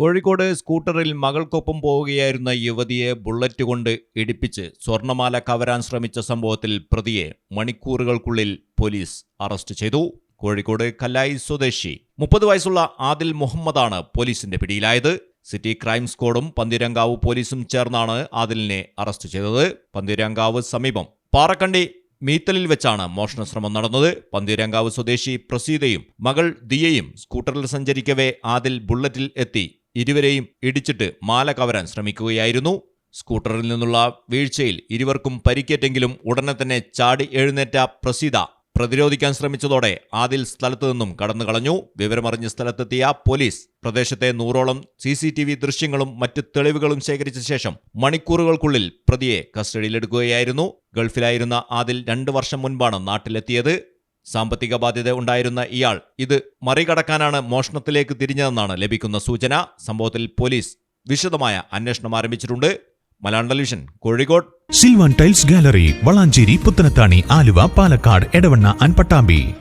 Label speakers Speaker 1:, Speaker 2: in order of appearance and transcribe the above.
Speaker 1: കോഴിക്കോട് സ്കൂട്ടറിൽ മകൾക്കൊപ്പം പോവുകയായിരുന്ന യുവതിയെ ബുള്ളറ്റ് കൊണ്ട് ഇടിപ്പിച്ച് സ്വർണമാല കവരാൻ ശ്രമിച്ച സംഭവത്തിൽ പ്രതിയെ മണിക്കൂറുകൾക്കുള്ളിൽ പോലീസ് അറസ്റ്റ് ചെയ്തു. കോഴിക്കോട് കല്ലായി സ്വദേശി മുപ്പത് വയസ്സുള്ള ആദിൽ മുഹമ്മദാണ് പോലീസിന്റെ പിടിയിലായത്. സിറ്റി ക്രൈം സ്ക്വാഡും പന്തിരങ്കാവ് പോലീസും ചേർന്നാണ് ആദിലിനെ അറസ്റ്റ് ചെയ്തത്. പന്തിരങ്കാവ് സമീപം പാറക്കണ്ടി മീത്തലിൽ വെച്ചാണ് മോഷണ ശ്രമം നടന്നത്. പന്തീരങ്കാവ് സ്വദേശി പ്രസീതയും മകൾ ദിയയും സ്കൂട്ടറിൽ സഞ്ചരിക്കവേ ആദിൽ ബുള്ളറ്റിൽ എത്തി ഇരുവരെയും ഇടിച്ചിട്ട് മാല കവരാൻ ശ്രമിക്കുകയായിരുന്നു. സ്കൂട്ടറിൽ നിന്നുള്ള വീഴ്ചയിൽ ഇരുവർക്കും പരിക്കേറ്റെങ്കിലും ഉടനെ തന്നെ ചാടി എഴുന്നേറ്റ പ്രസീത പ്രതിരോധിക്കാൻ ശ്രമിച്ചതോടെ ആദിൽ സ്ഥലത്തു നിന്നും കടന്നു കളഞ്ഞു വിവരമറിഞ്ഞ് സ്ഥലത്തെത്തിയ പോലീസ് പ്രദേശത്തെ നൂറോളം സി സി ടി വി ദൃശ്യങ്ങളും മറ്റ് തെളിവുകളും ശേഖരിച്ച ശേഷം മണിക്കൂറുകൾക്കുള്ളിൽ പ്രതിയെ കസ്റ്റഡിയിലെടുക്കുകയായിരുന്നു. ഗൾഫിലായിരുന്ന ആദിൽ രണ്ടു വർഷം മുൻപാണ് നാട്ടിലെത്തിയത്. സാമ്പത്തിക ബാധ്യത ഉണ്ടായിരുന്ന ഇയാൾ ഇത് മറികടക്കാനാണ് മോഷണത്തിലേക്ക് തിരിഞ്ഞതെന്നാണ് ലഭിക്കുന്ന സൂചന. സംഭവത്തിൽ പോലീസ് വിശദമായ അന്വേഷണം ആരംഭിച്ചിട്ടുണ്ട്. Malayalam television Kozhikode.
Speaker 2: Silvan tiles gallery Valanchery Puthanathani Aluva Palakkad Edavanna അൻപട്ടാമ്പി. Pattambi